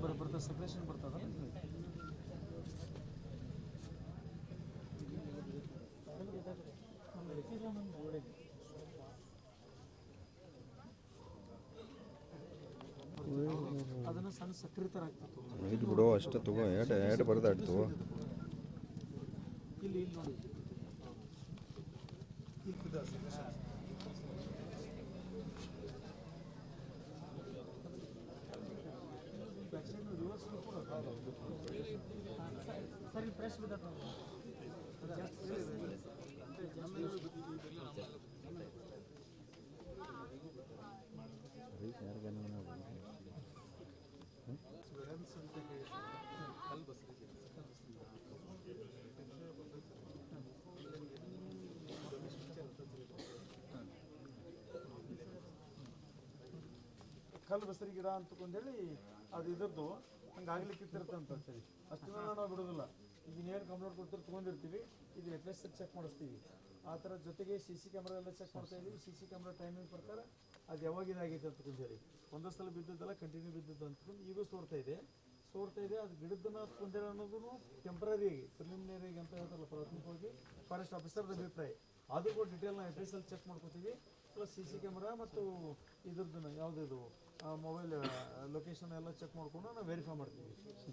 ವಿಚಾರಣೆ ಬರ್ತದೆ ಸಪ್ರೇಷನ್ ಬರ್ತದ? ಅದನ್ನು ಸಣ್ಣ ಸಕ್ರೆ ಥರ ಆಗ್ತಿತ್ತು ಇದು ಬಿಡು ಅಷ್ಟೇ ತಗೋ ಏಟ್ ಏಟ್ ಬರೋದು ತಗೋ ಇಲ್ಲಿ ಇಲ್ಲಿ ನೋಡಿ. ಕಲ್ಲು ಬಸರಿ ಗಿಡ ಅಂತಕೊಂಡೇಳಿ ಅದು ಇದ್ದದ್ದು ಹಂಗೆ ಆಗ್ಲಿಕ್ಕೆ ಇರ್ತಿರ್ತಂತ ಸರಿ. ಅಷ್ಟು ನಾವು ಬಿಡೋದಿಲ್ಲ. ಈಗ ಏನು ಕಂಪ್ಲೇಂಟ್ ಕೊಡ್ತಿರ್ ತೊಗೊಂಡಿರ್ತೀವಿ. ಇದು ಎಫ್ ಎಸ್ ಚೆಕ್ ಮಾಡಿಸ್ತೀವಿ. ಆ ಥರ ಜೊತೆಗೆ ಸಿ ಸಿ ಕ್ಯಾಮ್ರಾ ಎಲ್ಲ ಚೆಕ್ ಮಾಡ್ತಾ ಇದ್ದೀವಿ. ಸಿ ಸಿ ಕ್ಯಾಮ್ರಾ ಟೈಮಿಂಗ್ ಪ್ರಕಾರ ಅದು ಯಾವಾಗ ಇದಾಗೈತೆ ಅಂತಕೊಂಡೇಳಿ ಒಂದೇ ಸಲ ಬಿದ್ದದ್ದಲ್ಲ ಕಂಟಿನ್ಯೂ ಬಿದ್ದಿದ್ದು ಅಂತ ಈಗೂ ಸೋರ್ತಾ ಇದೆ. ಸೋರ್ತಾ ಇದೆ. ಅದು ಗಿಡದನ್ನ ಕುಂದಿರ ಅನ್ನೋದು ಟೆಂಪ್ರರಿ ಪ್ರಿಲಿಮಿನರಿ ಅಂತ ಹೇಳ್ತಾರಲ್ಲ ಪ್ರಾಥಮಿಕವಾಗಿ. ಫಾರೆಸ್ಟ್ ಆಫೀಸರ್ದ ಅಭಿಪ್ರಾಯ. ಅದು ಕೂಡ ಡಿಟೇಲ್ ಅಲ್ಲಿ ಚೆಕ್ ಮಾಡ್ಕೋತೀವಿ. ಪ್ಲಸ್ ಸಿ ಸಿ ಕ್ಯಾಮ್ರಾ ಮತ್ತು ಇದ್ರದ್ದು ಯಾವುದಿದು ಮೊಬೈಲ್ ಲೊಕೇಶನ್ ಎಲ್ಲ ಚೆಕ್ ಮಾಡ್ಕೊಂಡು ನಾವು ವೆರಿಫೈ ಮಾಡ್ತೀವಿ.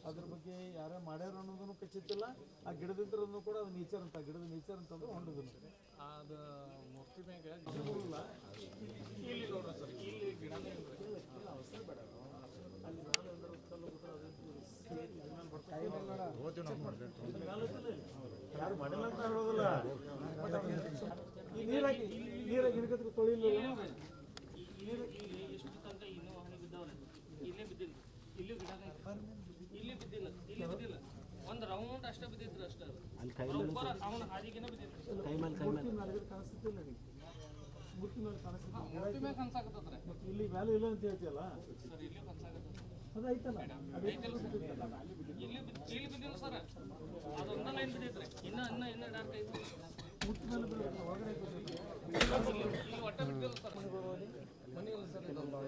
ಅದ್ರ ಬಗ್ಗೆ ಯಾರೇ ಮಾಡ್ಯಾರ ಅನ್ನೋದನ್ನು ಖಚಿತಿಲ್ಲ ಆ ಗಿಡದಿದ್ರೂ ಕೂಡ ಅದು ನೇಚರ್ ಅಂತ, ಗಿಡದ ನೇಚರ್ ಅಂತಂದ್ರೆ ಹೊಂಡದ ಅದು ಮೂರ್ತಿ ಮ್ಯಾಗ. ಯಾರು ಮಾಡಿಲ್ಲ ಅಂತ ಹೇಳೋದಿಲ್ಲ. ಈ ನೀರಾಗಿ ನೀರಾಗಿ ಹಿಡ್ಕತ್ರ ತೊಳಿಲ್ಲ ಇಲ್ಲಿ ಎಷ್ಟು ತನಕ ಇನ್ನೂ ಹನಿ ಬಿದ್ದವ್ರೆ ಇಲ್ಲೇ ಬಿದ್ದಿಲ್ಲ ಇಲ್ಲಿ ಗಿಡ ಇಲ್ಲಿ ಬಿದ್ದಿಲ್ಲ ಇಲ್ಲಿ ಬಿದ್ದಿಲ್ಲ ಒಂದು ರೌಂಡ್ ಅಷ್ಟೇ ಬಿದ್ದಿದ್ರು ಅಷ್ಟೇ ಅವನ ಹಾದಿಗೆನ ಮೇಲೆ ಕಾಣಿಸ್ತಿಲ್ಲ ಮೂರ್ತಿ ಮೇಲೆ ಕಾಣಿಸ್ತಿಲ್ಲ ಮೂರ್ತಿ ಕನ್ಸಾಕತ್ತದ್ರಿ ಇಲ್ಲಿ ವ್ಯಾಲ್ಯೂ ಇಲ್ಲ ಅಂತ ಹೇಳ್ತೀಯಲ್ಲ ಸರ್ ಇಲ್ಲಿ ಕನ್ಸಾಕತ್ತದ ಅದು ಐತಲ್ಲ ಅದು ಇಲ್ಲಿ ಬಿದ್- ಇಲ್ಲಿ ಬಿದ್ದಿಲ್ಲ ಸರ್ ಅದೊಂದ ಲೈನ್ ಬಿದ್ದೈತ್ರಿ ಇನ್ನ ಇನ್ನ ಇನ್ನ ಡಾರ್ಕ್ ಐತಿ ಮೂರ್ತಿ ಮೇಲೆ ಬೀಳುತ್ತೆ, ಒಳಗಡೆ ಬೀಳುತ್ತೆ. ಇಲ್ಲಿ ಒಟ್ಟ ಬಿದ್ದಿಲ್ಲ ಸರ್ ಮನೆ ಇಲ್ಲ ಸರ್ ಇದು ಬಾಳ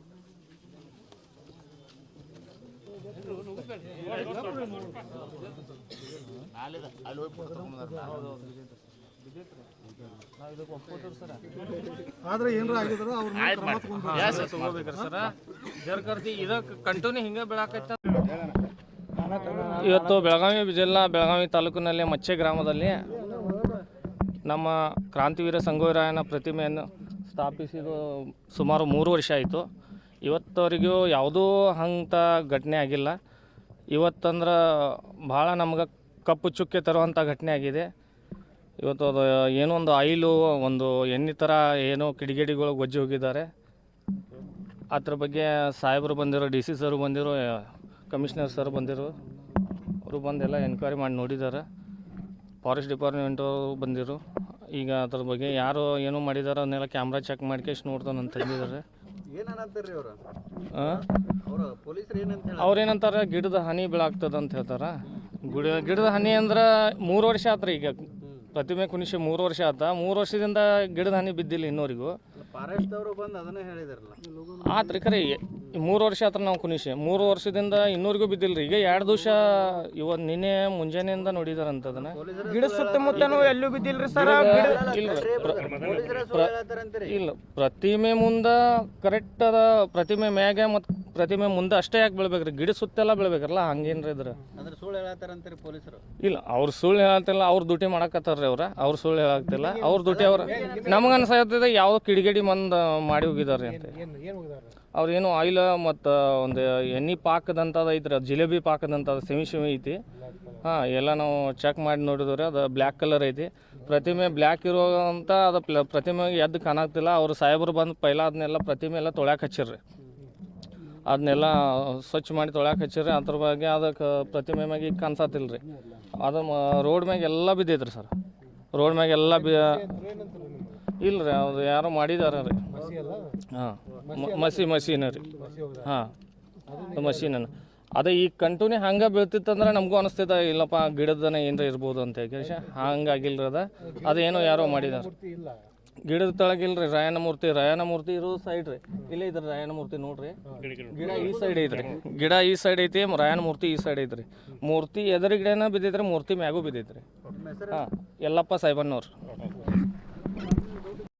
ಆದ್ರೆ ಏನಾರ ಆಗಿದ್ರೆ ಅವ್ರ ಕ್ರಮ ಸರ? ಜರ್ಕರ್ತಿ ಇದಕ್ಕೆ ಕಂಟಿನ್ಯೂ ಹಿಂಗೆ ಬೆಳಕೈತ. ಇವತ್ತು ಬೆಳಗಾವಿ ಜಿಲ್ಲಾ ಬೆಳಗಾವಿ ತಾಲೂಕಿನಲ್ಲಿ ಮಚ್ಚೆ ಗ್ರಾಮದಲ್ಲಿ ನಮ್ಮ ಕ್ರಾಂತಿವೀರ ಸಂಗೋರಾಯನ ಪ್ರತಿಮೆಯನ್ನು ಸ್ಥಾಪಿಸಿದ ಸುಮಾರು ಮೂರು ವರ್ಷ ಆಯಿತು. ಇವತ್ತವರೆಗೂ ಯಾವುದೂ ಅಂಥ ಘಟನೆ ಆಗಿಲ್ಲ. ಇವತ್ತಂದ್ರೆ ಭಾಳ ನಮ್ಗೆ ಕಪ್ಪು ಚುಕ್ಕೆ ತರುವಂಥ ಘಟನೆ ಆಗಿದೆ. ಇವತ್ತು ಅದು ಏನೋ ಒಂದು ಆಯಿಲು ಒಂದು ಎಣ್ಣೆ ಥರ ಏನೋ ಕಿಡಿಗೇಡಿಗಳು ಗೊಜ್ಜಿ ಹೋಗಿದ್ದಾರೆ. ಅದ್ರ ಬಗ್ಗೆ ಸಾಹೇಬರು ಬಂದಿರೋ, ಡಿ ಸಿ ಸರ್ ಬಂದಿರೋ, ಕಮಿಷನರ್ ಸರ್ ಬಂದಿರೋ, ಅವರು ಬಂದೆಲ್ಲ ಎನ್ಕ್ವೈರಿ ಮಾಡಿ ನೋಡಿದ್ದಾರೆ. ಫಾರೆಸ್ಟ್ ಡಿಪಾರ್ಟ್ಮೆಂಟು ಬಂದಿರು ಈಗ ಅದ್ರ ಬಗ್ಗೆ ಯಾರು ಏನೋ ಮಾಡಿದಾರೆ ಅದನ್ನೆಲ್ಲ ಕ್ಯಾಮ್ರಾ ಚೆಕ್ ಮಾಡ್ಕೇಶ್ ನೋಡ್ತಾನೆ ಅಂತ ಅವ್ರೇನಂತಾರೆ ಗಿಡದ ಹನಿ ಬೀಳಾಗ್ತದ ಅಂತ ಹೇಳ್ತಾರ. ಗುಡ ಗಿಡದ ಹನಿ ಅಂದ್ರೆ ಮೂರು ವರ್ಷ ಆತ್ರಿ ಈಗ. ಪ್ರತಿಮೆ ಕುಣಿಸಿ ಮೂರು ವರ್ಷ ಆತ. ಮೂರು ವರ್ಷದಿಂದ ಗಿಡದ ಹನಿ ಬಿದ್ದಿಲ್ಲ ಇನ್ನೋರಿಗೂ. ಆತ್ರಿ ಖರೆ ಮೂರು ವರ್ಷ ಆತ್ರ ನಾವು ಕುಣಿಸಿ. ಮೂರು ವರ್ಷದಿಂದ ಇನ್ನೂರಿಗೂ ಬಿದ್ದಿಲ್ಲ ರೀ ಈಗ ಎರಡು ದಿವಸ ಇವತ್ತು ನಿನ್ನೆ ಮುಂಜಾನೆಯಿಂದ ನೋಡಿದಾರಂತ ಅದನ್ನ ಗಿಡ ಸುತ್ತಮುತ್ತ ಎಲ್ಲೂ ಬಿದ್ದಿಲ್ರಿ ಸರ್? ಇಲ್ಲ ಇಲ್ಲ. ಪ್ರತಿಮೆ ಮುಂದೆ ಕರೆಕ್ಟ್ ಅದ ಪ್ರತಿಮೆ ಮ್ಯಾಗ ಮತ್ತು ಪ್ರತಿಮೆ ಮುಂದೆ ಅಷ್ಟೇ ಯಾಕೆ ಬೆಳ್ಬೇಕ್ರಿ? ಗಿಡ ಸುತ್ತೆಲ್ಲ ಬೀಳ್ಬೇಕಲ್ಲ ಹಂಗೇನ್ರಿ ಇದ್ರ? ಅಂದ್ರೆ ಸುಳ್ಳು ಹೇಳತ್ತಾರಂತೀರಿ ಪೊಲೀಸರು? ಇಲ್ಲ ಅವ್ರ ಸುಳ್ಳು ಹೇಳತ್ತಿಲ್ಲ ಅವ್ರ ಡ್ಯೂಟಿ ಮಾಡಕತ್ತಾರ್ರಿ ಅವ್ರ. ಅವ್ರ ಸುಳ್ಳು ಹೇಳಾಕ್ತಿಲ್ಲ ಅವ್ರ ಡ್ಯೂಟಿ ಅವ್ರ ನಮ್ಗೆ ಅನ್ಸಾಯ್ತದೆ ಯಾವ ಕಿಡಿಗೇಡಿ ಮಂದ ಮಾಡಿ ಹೋಗಿದಾರೆ ಅಂತ. ಅವ್ರು ಆಯಿಲ ಮತ್ತು ಒಂದು ಎಣ್ಣೆ ಪಾಕದಂಥದ್ದು ಐತ್ರಿ ಅದು ಜಿಲೇಬಿ ಪಾಕದಂಥದ್ದು ಸೆಮಿ ಸೆಮಿ ಐತಿ ಹಾಂ ಎಲ್ಲ ನಾವು ಚೆಕ್ ಮಾಡಿ ನೋಡಿದ್ರೆ ಅದು ಬ್ಲ್ಯಾಕ್ ಕಲರ್ ಐತಿ ಪ್ರತಿಮೆ ಬ್ಲ್ಯಾಕ್ ಇರುವಂಥ ಅದು ಪ್ಲ ಪ್ರತಿಮೆ ಎದ್ದು ಕಾಣಾಗ್ತಿಲ್ಲ ಅವ್ರು ಸಾಹೇಬರು ಬಂದು ಪೈಲ ಅದನ್ನೆಲ್ಲ ಪ್ರತಿಮೆ ಎಲ್ಲ ತೊಳ್ಯಾಕೆ ಹಚ್ಚಿರ್ರಿ ಅದನ್ನೆಲ್ಲ ಸ್ವಚ್ಛ ಮಾಡಿ ತೊಳ್ಯಾಕೆ ಹಚ್ಚಿರಿ ಅದ್ರ ಬಗ್ಗೆ ಅದಕ್ಕೆ ಪ್ರತಿಮೆ ಮ್ಯಾಗೆ ಈಗ ಕಾಣಿಸತ್ತಿಲ್ಲ ರೀ ಅದು ರೋಡ್ ಮ್ಯಾಗೆಲ್ಲ ಬಿದ್ದೈತ್ರಿ ಸರ್ ರೋಡ್ ಮ್ಯಾಗೆಲ್ಲ ಬಿ ಇಲ್ಲ ರೀ ಅದು ಯಾರೋ ಮಾಡಿದಾರ ರೀ. ಹಾಂ ಮಸಿ ಮಸೀನ ರೀ. ಹಾಂ ಮಷೀನನ್ನು ಅದೇ ಈ ಕಂಟಿನ್ಯೂ ಹಂಗೆ ಬೀಳ್ತಿತ್ತಂದ್ರೆ ನಮಗೂ ಅನಿಸ್ತೈತೆ ಇಲ್ಲಪ್ಪ ಗಿಡದನ ಏನರ ಇರ್ಬೋದು ಅಂತ ಹೇಳಿ. ಹಂಗಾಗಿಲ್ರಿ ಅದ. ಅದೇನೋ ಯಾರೋ ಮಾಡಿದಾರೆ. ಗಿಡದ ತೆಳಗಿಲ್ರಿ ರಾಯನ ಮೂರ್ತಿ ರಾಯನ ಮೂರ್ತಿ ಇರೋ ಸೈಡ್ ರೀ. ಇಲ್ಲೇ ಇದ್ರಿ ರಾಯನ ಮೂರ್ತಿ ನೋಡ್ರಿ. ಗಿಡ ಈ ಸೈಡ್ ಐತ್ರಿ. ಗಿಡ ಈ ಸೈಡ್ ಐತಿ ರಾಯನ ಮೂರ್ತಿ ಈ ಸೈಡ್ ಐತ್ರಿ. ಮೂರ್ತಿ ಎದುರುಗಡೆನ ಬಿದ್ದೈತ್ರಿ ಮೂರ್ತಿ ಮ್ಯಾಗೂ ಬಿದ್ದೈತ್ರಿ. ಹಾಂ ಯಲ್ಲಪ್ಪ ಸಾಹೇಬನ್ನವ್ರು